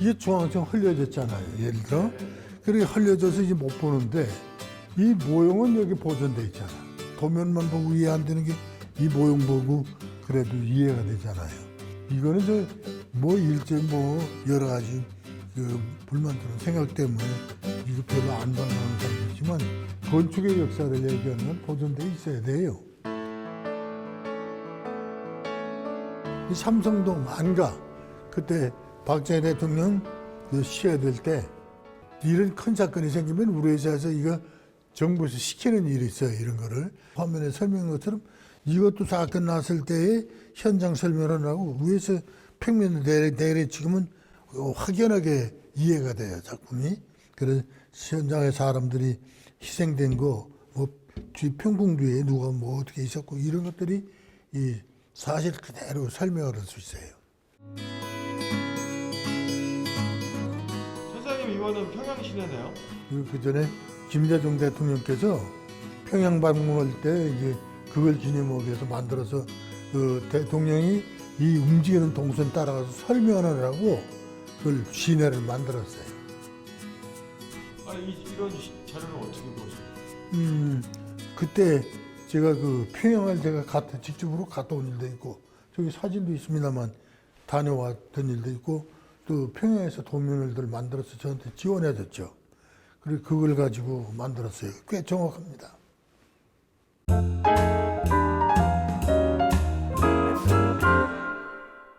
이게 중앙청 흘려졌잖아요. 예를 들어. 그렇게 흘려져서 이제 못 보는데 이 모형은 여기 보존돼 있잖아. 도면만 보고 이해 안 되는 게 이 모형 보고 그래도 이해가 되잖아요. 이거는 저 뭐 일제 뭐 여러 가지 그 불만스러운 생각 때문에 이거 별로 안 반응하는 사람이지만 건축의 역사를 얘기하면 보존돼 있어야 돼요. 이 삼성동 안가 그때 박정희 대통령 그 시해될 때 이런 큰 사건이 생기면 우리 회사에서 이거 정부에서 시키는 일이 있어요 이런 거를 화면에 설명한 것처럼 이것도 사건 났을 때의 현장 설명을 하고 위에서 평면을 내려, 내려 찍으면 확연하게 이해가 돼요 작품이 그래서 현장에 사람들이 희생된 거, 뭐 뒤 평풍 뒤에 누가 뭐 어떻게 있었고 이런 것들이 이 사실 그대로 설명을 할 수 있어요. 선생님 이거는 평양 시내네요. 그리고 그 전에 김대중 대통령께서 평양 방문할 때 이제 그걸 기념하기 위해서 만들어서 그 대통령이 이 움직이는 동선 따라가서 설명하라고 그걸 시내를 만들었어요. 아 이, 이런 시- 자료를 어떻게 보세요? 음, 그때 제가 그 평양을 제가 갔다, 직접으로 갔다 온 일도 있고, 저기 사진도 있습니다만, 다녀왔던 일도 있고, 또 평양에서 도면을들 만들어서 저한테 지원해 줬죠. 그리고 그걸 가지고 만들었어요. 꽤 정확합니다.